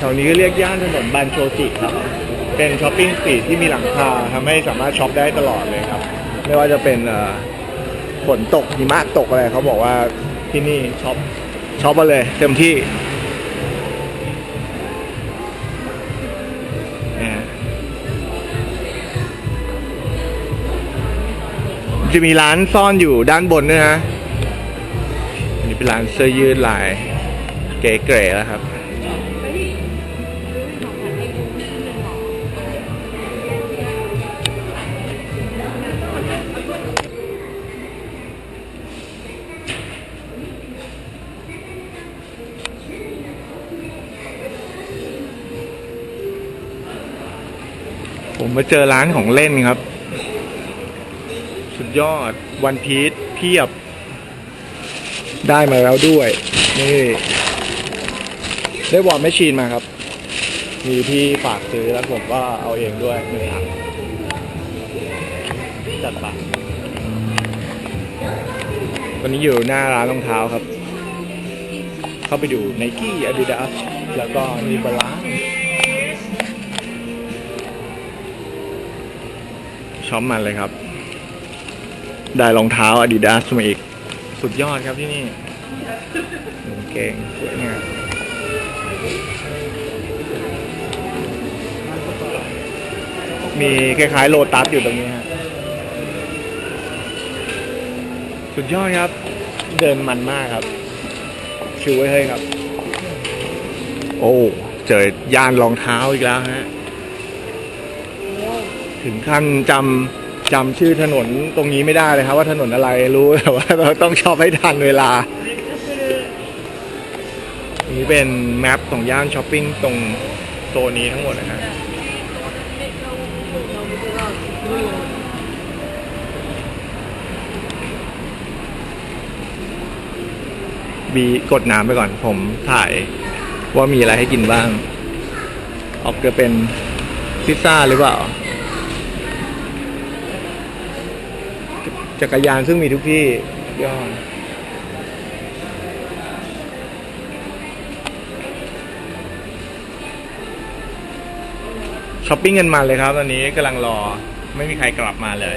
แถวนี้ก็เรียกย่านถนนบานโชจิครับ เป็นช้อปปิ้งสตรีทที่มีหลังคาทำให้สามารถช็อปได้ตลอดเลยครับ ไม่ว่าจะเป็นเอ่อฝนตกหิมะตกอะไรเขาบอกว่าที่นี่ช็อปช็อปมาเลย เต็มที่นะฮะจะมีร้านซ่อนอยู่ด้านบนด้วยนะ อันนี้เป็นร้านเสื้อยืดลายเก๋ๆแล้วครับ ผมมาเจอร้านของเล่นครับ สุดยอดวันพีชเพียบ ได้มาแล้วด้วย นี่ ได้วอร์มแมชชีนมาครับ มีพี่ฝากซื้อแล้วผมก็เอาเองด้วยหนึ่งอันจัดไปวันนี้อยู่หน้าร้านรองเท้าครับ เข้าไปดูไนกี้อาดิดาสแล้วก็มีบาลาน ช็อปมันเลยครับ ได้รองเท้าอาดิดาสมาอีก สุดยอดครับที่นี่เก่งสวยงามมีคล้ายๆโลตัสอยู่ตรงนี้ฮะสุดยอดครับ เดินมันมากครับ ชิวไว้เฮ้ยครับ โอ้ เจอย่านรองเท้าอีกแล้วฮะ ถึงขั้นจำจำชื่อถนนตรงนี้ไม่ได้เลยครับ ว่าถนนอะไรรู้แต่ว่าเราต้องชอบให้ทันเวลา นี่เป็นแมปของย่านช้อปปิ้งตรงโซนนี้ทั้งหมดนะฮะบีกดน้ำไปก่อนผมถ่ายว่ามีอะไรให้กินบ้าง ออกจะเป็นพิซซ่าหรือเปล่า จักรยานซึ่งมีทุกที่ยอดช้อปปิ้งกันมันเลยครับ ตอนนี้กำลังรอไม่มีใครกลับมาเลย